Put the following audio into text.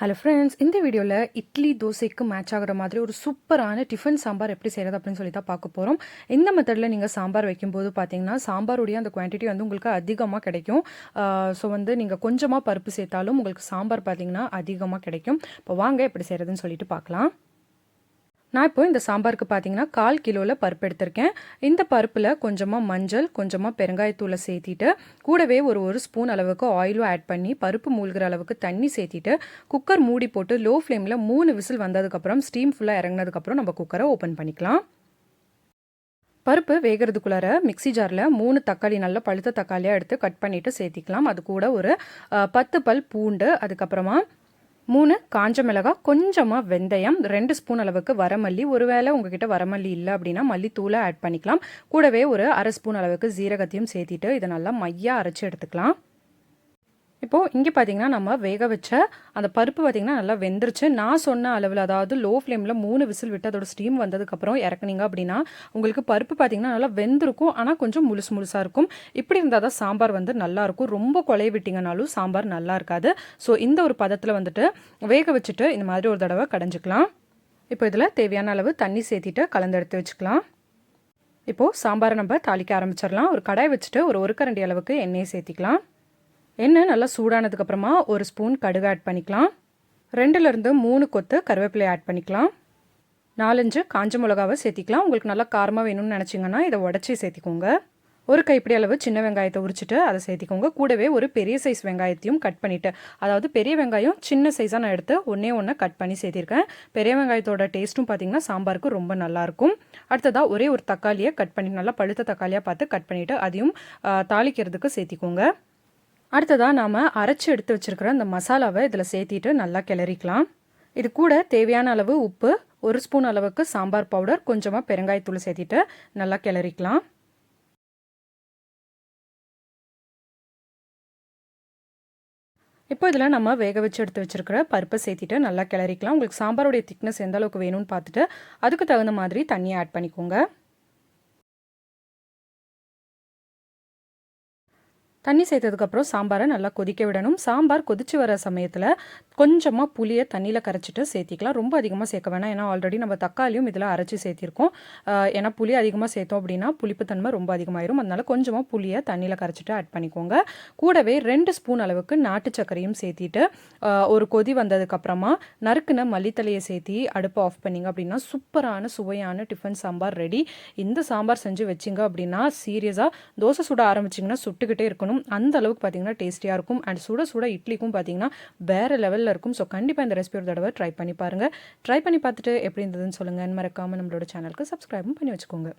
Hello friends இந்த வீடியோவில் இட்லி தோசைக்கு மேட்ச் ஆகிற மாதிரி ஒரு சூப்பரான டிஃபன் சாம்பார் எப்படி செய்கிறது அப்படின்னு சொல்லி தான் பார்க்க போகிறோம் இந்த மெத்தடில் நீங்கள் சாம்பார் வைக்கும்போது பார்த்தீங்கன்னா சாம்பாருடைய அந்த குவான்டிட்டி வந்து உங்களுக்கு அதிகமாக கிடைக்கும். ஸோ வந்து நீங்கள் கொஞ்சமாக பருப்பு சேர்த்தாலும் உங்களுக்கு சாம்பார் பார்த்தீங்கன்னா அதிகமாக கிடைக்கும். இப்போ வாங்க எப்படி செய்கிறதுன்னு சொல்லிட்டு பார்க்கலாம். நான் இப்போ இந்த சாம்பாருக்கு பார்த்தீங்கன்னா கால் கிலோவில் பருப்பு எடுத்திருக்கேன். இந்த பருப்பில் கொஞ்சமாக மஞ்சள் கொஞ்சமாக பெருங்காயத்தூளை சேர்த்திட்டு கூடவே ஒரு ஒரு ஸ்பூன் அளவுக்கு ஆயிலும் ஆட் பண்ணி பருப்பு மூழ்கிற அளவுக்கு தண்ணி சேர்த்திட்டு குக்கர் மூடி போட்டு லோ ஃப்ளேமில் மூணு விசில் வந்ததுக்கப்புறம் ஸ்டீம் ஃபுல்லாக இறங்கினதுக்கப்புறம் நம்ம குக்கரை ஓப்பன் பண்ணிக்கலாம். பருப்பு வேகிறதுக்குள்ளார மிக்சி ஜாரில் மூணு தக்காளி நல்லா பழுத்த தக்காளியாக எடுத்து கட் பண்ணிவிட்டு சேர்த்திக்கலாம். அது கூட ஒரு பத்து பல் பூண்டு அதுக்கப்புறமா மூணு காஞ்ச மிளகாய் கொஞ்சமாக வெந்தயம் ரெண்டு ஸ்பூன் அளவுக்கு வரமல்லி. ஒருவேளை உங்ககிட்ட வரமல்லி இல்லை அப்படின்னா மல்லித்தூளை ஆட் பண்ணிக்கலாம். கூடவே ஒரு அரை ஸ்பூன் அளவுக்கு ஜீரகத்தையும் சேர்த்திட்டு இதை நல்லா மையாக அரைச்சி எடுத்துக்கலாம். இப்போது இங்கே பார்த்தீங்கன்னா நம்ம வேக வச்ச அந்த பருப்பு பார்த்திங்கன்னா நல்லா வெந்துருச்சு. நான் சொன்ன அளவில் அதாவது லோ ஃப்ளேமில் மூணு விசில் விட்டு அதோட ஸ்டீம் வந்ததுக்கப்புறம் இறக்குனீங்க அப்படின்னா உங்களுக்கு பருப்பு பார்த்திங்கன்னா நல்லா வெந்திருக்கும். ஆனால் கொஞ்சம் முழுசு முழுசாக இருக்கும். இப்படி இருந்தால் தான் சாம்பார் வந்து நல்லாயிருக்கும் ரொம்ப கொலைய விட்டிங்கனாலும் சாம்பார் நல்லா இருக்காது. ஸோ இந்த ஒரு பதத்தில் வந்துட்டு வேக வச்சுட்டு இந்த மாதிரி ஒரு தடவை கடைஞ்சிக்கலாம். இப்போ இதில் தேவையான அளவு தண்ணி சேர்த்திட்டு கலந்து எடுத்து வச்சுக்கலாம். இப்போது சாம்பாரை நம்ம தாளிக்க ஆரம்பிச்சிடலாம். ஒரு கடாய் வச்சுட்டு ஒரு ஒரு கரண்டி அளவுக்கு எண்ணெயை சேர்த்திக்கலாம். எண்ணெய் நல்லா சூடானதுக்கப்புறமா ஒரு ஸ்பூன் கடுகு ஆட் பண்ணிக்கலாம். ரெண்டுலேருந்து மூணு கொத்து கருவேப்பிலை ஆட் பண்ணிக்கலாம். நாலஞ்சு காஞ்ச மிளகாவை சேர்த்திக்கலாம். உங்களுக்கு நல்லா காரமாக வேணும்னு நினச்சிங்கன்னா இதை உடச்சி சேர்த்திக்கோங்க. ஒரு கைப்பிடி அளவு சின்ன வெங்காயத்தை உரிச்சிட்டு அதை சேர்த்திக்கோங்க. கூடவே ஒரு பெரிய சைஸ் வெங்காயத்தையும் கட் பண்ணிவிட்டு அதாவது பெரிய வெங்காயம் சின்ன சைஸாக நான் எடுத்து ஒன்றே ஒன்று கட் பண்ணி சேர்த்திருக்கேன். பெரிய வெங்காயத்தோட டேஸ்ட்டும் பார்த்திங்கன்னா சாம்பாருக்கு ரொம்ப நல்லாயிருக்கும் அடுத்ததாக ஒரே ஒரு தக்காளியை கட் பண்ணி நல்லா பழுத்த தக்காளியாக பார்த்து கட் பண்ணிவிட்டு அதையும் தாளிக்கிறதுக்கு சேர்த்திக்கோங்க. அடுத்ததாக நாம் அரைச்சி எடுத்து வச்சுருக்கிற அந்த மசாலாவை இதில் சேர்த்திட்டு நல்லா கிளறிக்கலாம். இது கூட தேவையான அளவு உப்பு ஒரு ஸ்பூன் அளவுக்கு சாம்பார் பவுடர் கொஞ்சமாக பெருங்காயத்தூள் சேர்த்திட்டு நல்லா கிளறிக்கலாம். இப்போ இதில் நம்ம வேக வச்சு எடுத்து வச்சுருக்கிற பருப்பை சேர்த்திட்டு நல்லா கிளறிக்கலாம். உங்களுக்கு சாம்பாருடைய திக்னஸ் எந்த அளவுக்கு வேணும்னு பார்த்துட்டு அதுக்கு தகுந்த மாதிரி தண்ணியை ஆட் பண்ணிக்கோங்க. தண்ணி சேர்த்ததுக்கப்புறம் சாம்பாரை நல்லா கொதிக்க விடணும். சாம்பார் கொதிச்சு வர சமயத்தில் கொஞ்சமாக புளியை தண்ணியில் கரைச்சிட்டு சேர்த்திக்கலாம். ரொம்ப அதிகமாக சேர்க்க வேணாம். ஏன்னா ஆல்ரெடி நம்ம தக்காளியும் இதில் அரைச்சி சேர்த்திருக்கோம். ஏன்னா புளி அதிகமாக சேர்த்தோம் அப்படின்னா புளிப்புத்தன்மை ரொம்ப அதிகமாயிரும். அதனால கொஞ்சமாக புளியை தண்ணியில் கரைச்சிட்டு ஆட் பண்ணிக்கோங்க. கூடவே ரெண்டு ஸ்பூன் அளவுக்கு நாட்டு சர்க்கரையும் சேர்த்திட்டு ஒரு கொதி வந்ததுக்கப்புறமா நறுக்குன மல்லித்தலையை சேர்த்தி அடுப்பை ஆஃப் பண்ணிங்க அப்படின்னா சூப்பரான சுவையான டிஃபன் சாம்பார் ரெடி இந்த சாம்பார் செஞ்சு வச்சிங்க அப்படின்னா சீரியஸாக தோசை சுட ஆரம்பிச்சிங்கன்னா சுட்டுக்கிட்டே இருக்கணும். இருக்கும். அந்த அளவுக்கு பார்த்தீங்கன்னா டேஸ்டியாக இருக்கும். அண்ட் சுட சுட இட்லிக்கும் பார்த்தீங்கன்னா வேறு லெவலில் இருக்கும். ஸோ கண்டிப்பாக இந்த ரெசிபி ஒரு தடவை ட்ரை பண்ணி பாருங்கள் ட்ரை பண்ணி பார்த்துட்டு எப்படி இருந்ததுன்னு சொல்லுங்கள் மறக்காமல் நம்மளோட சேனலுக்கு சப்ஸ்கிரைபும் பண்ணி வச்சுக்கோங்க.